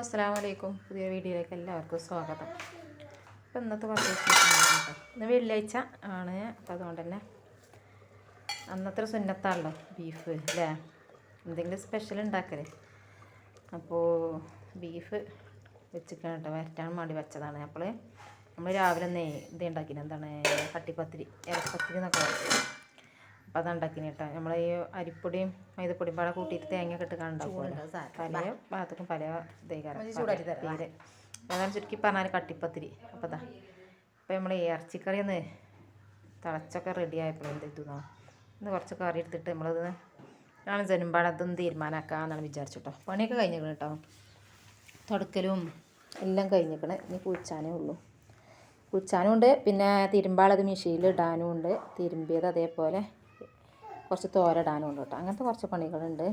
അസ്സാം വലൈക്കും പുതിയ വീഡിയോയിലേക്ക് എല്ലാവർക്കും സ്വാഗതം. അപ്പോൾ ഇന്നത്തെ കുറച്ച് ഇന്ന് വെള്ളിയാഴ്ച ആണ്. അപ്പോൾ അതുകൊണ്ട് തന്നെ അന്നത്തെ സുന്നത്താണല്ലോ ബീഫ് അല്ലേ? എന്തെങ്കിലും സ്പെഷ്യൽ ഉണ്ടാക്കൽ. അപ്പോൾ ബീഫ് വെച്ചിട്ടാണ് കേട്ടോ വരറ്റാൻ വേണ്ടി വെച്ചതാണ്. അപ്പോൾ നമ്മൾ രാവിലെ നേ ഇത് ഉണ്ടാക്കിയിട്ടുണ്ട് എന്താണ്? കട്ടിപ്പത്തിരി ഇറപ്പത്തിരി എന്നൊക്കെ അപ്പോൾ അതുണ്ടാക്കിന് കേട്ടോ. നമ്മൾ ഈ അരിപ്പൊടിയും മൈദപ്പൊടിയും പാടെ കൂട്ടിയിട്ട് തേങ്ങ ഒക്കെ ഇട്ട് കണ്ടുണ്ടാക്കുമല്ലോ പല ഭാഗത്തേക്കും പല പേര് അതാണ് ചുരുക്കി പറഞ്ഞാൽ കട്ടിപ്പത്തിരി. അപ്പോൾ അതാ അപ്പോൾ നമ്മൾ ഈ ഇറച്ചിക്കറി ഒന്ന് തിളച്ചൊക്കെ റെഡി ആയപ്പോൾ എന്ത് ഇന്ന് കുറച്ച് കറി എടുത്തിട്ട് നമ്മളത് ഞാൻ ചെരുമ്പാട് അതൊന്ന് വിചാരിച്ചിട്ടോ. വിചാരിച്ചു കേട്ടോ പണിയൊക്കെ കഴിഞ്ഞിരിക്കണം കേട്ടോ. തുടക്കലും എല്ലാം കഴിഞ്ഞിരിക്കണം ഇനി കുളിച്ചാനേ ഉള്ളൂ. കുളിച്ചാനും ഉണ്ട് പിന്നെ തിരുമ്പാളത് മെഷീനിൽ ഇടാനും ഉണ്ട് തിരുമ്പിയത് അതേപോലെ കുറച്ച് തോരടാനും ഉണ്ട് കേട്ടോ. അങ്ങനത്തെ കുറച്ച് പണികളുണ്ട്.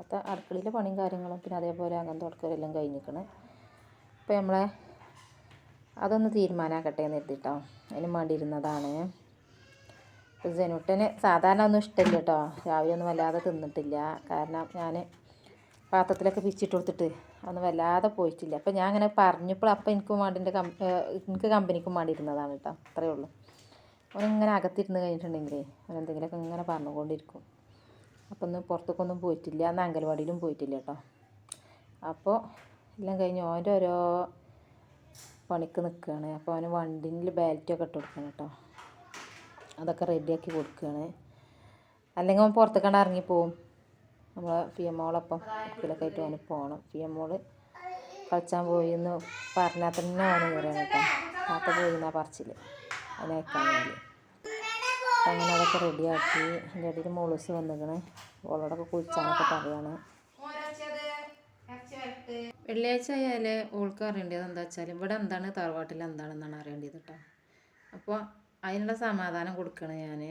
അത് അടുക്കളയിലെ പണിയും കാര്യങ്ങളും പിന്നെ അതേപോലെ അങ്ങനത്തെ തുടക്കലെല്ലാം കഴിഞ്ഞിരിക്കണം. അപ്പോൾ നമ്മളെ അതൊന്ന് തീരുമാനമാക്കട്ടെ എന്ന് എഴുതിട്ടോ അതിന് വേണ്ടിയിരുന്നതാണ് ജനുട്ടന് സാധാരണ ഒന്നും ഇഷ്ടമില്ല കേട്ടോ. രാവിലെ ഒന്നും വല്ലാതെ തിന്നിട്ടില്ല. കാരണം ഞാൻ പാത്രത്തിലൊക്കെ പിച്ചിട്ട് കൊടുത്തിട്ട് അതൊന്നും വല്ലാതെ പോയിട്ടില്ല. അപ്പോൾ ഞാൻ അങ്ങനെ പറഞ്ഞപ്പോൾ അപ്പോൾ എനിക്കും വേണ്ടി എന്റെ കം എനിക്ക് കമ്പനിക്കും വേണ്ടിയിരുന്നതാണ് കേട്ടോ. അത്രയേ ഉള്ളൂ. അവനിങ്ങനെ അകത്തിരുന്ന് കഴിഞ്ഞിട്ടുണ്ടെങ്കിലേ അവനെന്തെങ്കിലുമൊക്കെ ഇങ്ങനെ പറഞ്ഞുകൊണ്ടിരിക്കും. അപ്പോൾ ഒന്ന് പുറത്തേക്കൊന്നും പോയിട്ടില്ല അന്ന് അംഗൻവാടിയിലും പോയിട്ടില്ല കേട്ടോ. അപ്പോൾ എല്ലാം കഴിഞ്ഞ് ഓന്റെ ഓരോ പണിക്ക് നിൽക്കുകയാണ് അപ്പോൾ അവന് വണ്ടിയിൽ ബാലറ്റൊക്കെ ഇട്ട് കൊടുക്കണം കേട്ടോ. അതൊക്കെ റെഡിയാക്കി കൊടുക്കുകയാണ് അല്ലെങ്കിൽ അവൻ പുറത്ത് കണ്ട് ഇറങ്ങിപ്പോവും. നമ്മൾ പി എം മോളൊപ്പം ഇതിലൊക്കെ ആയിട്ട് അവന് പോകണം പി എം മോൾ കളിച്ചാൻ പോയി എന്ന് പറഞ്ഞാൽ തന്നെ അവന് കയറിയാണ് കേട്ടോ. പാത്ത പോയി എന്നാ പറച്ചിൽ അതിനെ വേണ്ടി. അപ്പം അങ്ങനെ അതൊക്കെ റെഡിയാക്കി. എന്റെ ഇടയിൽ മോളൂസ് വന്നിക്കണ് ഓളോടൊക്കെ കുളിച്ചാനൊക്കെ പറയാണ്. വെള്ളിയാഴ്ച ആയാൽ ഓൾക്ക് അറിയേണ്ടത് എന്താ വെച്ചാൽ ഇവിടെ എന്താണ് തറവാട്ടിൽ എന്താണെന്നാണ് അറിയേണ്ടത് കേട്ടോ. അപ്പോൾ അതിനുള്ള സമാധാനം കൊടുക്കണം ഞാൻ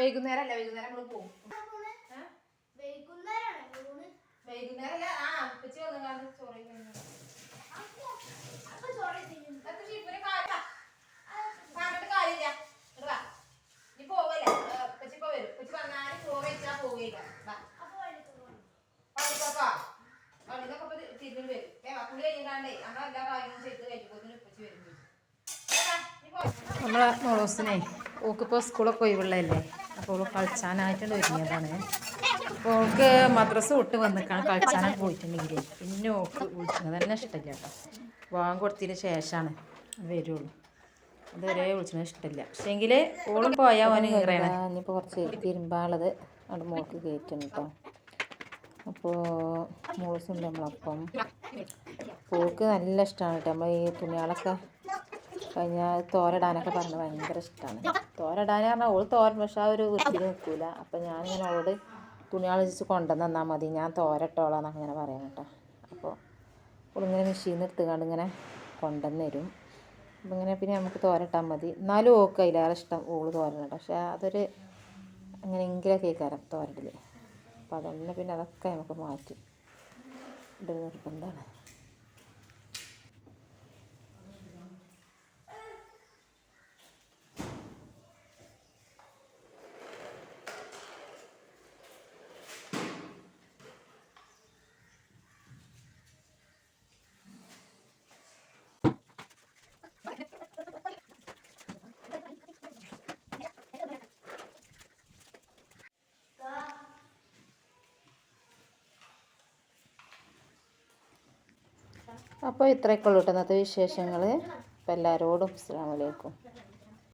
വൈകുന്നേരം അല്ല വൈകുന്നേരം നമ്മൾ പോകും വൈകുന്നേരം അല്ല ആ ഉപ്പച്ചി വന്നു കാണുന്ന ചോറ്. പറഞ്ഞിട്ട് കാര്യമില്ല. പോവല്ലേ? ഏ, ഉപ്പച്ചി ഇപ്പൊ വരും. ഉപ്പച്ചി വന്നാൽ ചോറ് കഴിച്ചാ പോവുകയില്ല. വാ. പള്ളിക്കൊക്കെ. പള്ളിക്കൊക്കെ ഇപ്പൊ തി- തിരിഞ്ഞ് വരും. ഏ, വാ, കുളി കഴിഞ്ഞാണ്ടേ നമ്മളെ എല്ലാ കാര്യങ്ങളും ചെയ്ത് കഴിയുമ്പോഴത്തേനും ഉപ്പച്ചി വരും ചെയ്യും. നമ്മളെ മോളോസിനെ ഓക്കിപ്പോൾ സ്കൂളൊക്കെ ഒഴിവുള്ളതല്ലേ അപ്പോൾ കളിച്ചാനായിട്ടുണ്ട് ഒരുങ്ങിയതാണ് ഓൾക്ക് മദ്രസ വിട്ട് വന്നിക്കാണ് കളിച്ചാനൊക്കെ പോയിട്ടുണ്ടെങ്കിൽ പിന്നെ ഓക്ക് വിളിക്കുന്നത് തന്നെ ഇഷ്ടമില്ല കേട്ടോ. വാങ്ങി കൊടുത്തതിന് ശേഷമാണ് വരുള്ളൂ. അതുവരെ വിളിച്ചത് ഇഷ്ടമില്ല. പക്ഷേങ്കിൽ ഓളും പോയാൽ ഓന് കയറിയാണ് ഇനിയിപ്പോൾ കുറച്ച് തിരുമ്പാളത് അവിടെ മോൾക്ക് കയറ്റുന്നു കേട്ടോ അപ്പോൾ മോൾസുണ്ട് നമ്മളപ്പം പോക്ക് നല്ല ഇഷ്ടമാണ് കേട്ടോ നമ്മൾ ഈ തുണികളൊക്കെ കഴിഞ്ഞാൽ തോരടാനൊക്കെ പറഞ്ഞ് ഭയങ്കര ഇഷ്ടമാണ് തോരടാൻ പറഞ്ഞാൽ ഓൾ തോരൻ പക്ഷെ ആ ഒരു വൃത്തിയിൽ നിൽക്കില്ല അപ്പം ഞാനിങ്ങനെ അവളോട് തുണികൾ വെച്ച് കൊണ്ടുവന്ന് തന്നാൽ മതി. ഞാൻ തോരട്ടോളാണ് അങ്ങനെ പറയാൻ കേട്ടോ. അപ്പോൾ ഇങ്ങനെ മെഷീൻ എടുത്തുകൊണ്ട് ഇങ്ങനെ കൊണ്ടുവന്ന് തരും. അപ്പം ഇങ്ങനെ പിന്നെ നമുക്ക് തോരട്ടാൽ മതി. എന്നാലും ഓക്ക് അതിലേറെ ഇഷ്ടം ഓൾ തോരണം പക്ഷേ അതൊരു എങ്ങനെയെങ്കിലും കേൾക്കാരം തോരടിൽ അപ്പോൾ അതുകൊണ്ട് പിന്നെ അതൊക്കെ നമുക്ക് മാറ്റി. ഇതൊരു നിർബന്ധമാണ്. അപ്പോൾ ഇത്രയൊക്കെ ഉള്ളൂ കേട്ടോ ഇന്നത്തെ വിശേഷങ്ങൾ. അപ്പോൾ എല്ലാവരോടും അസ്സാം വലൈക്കും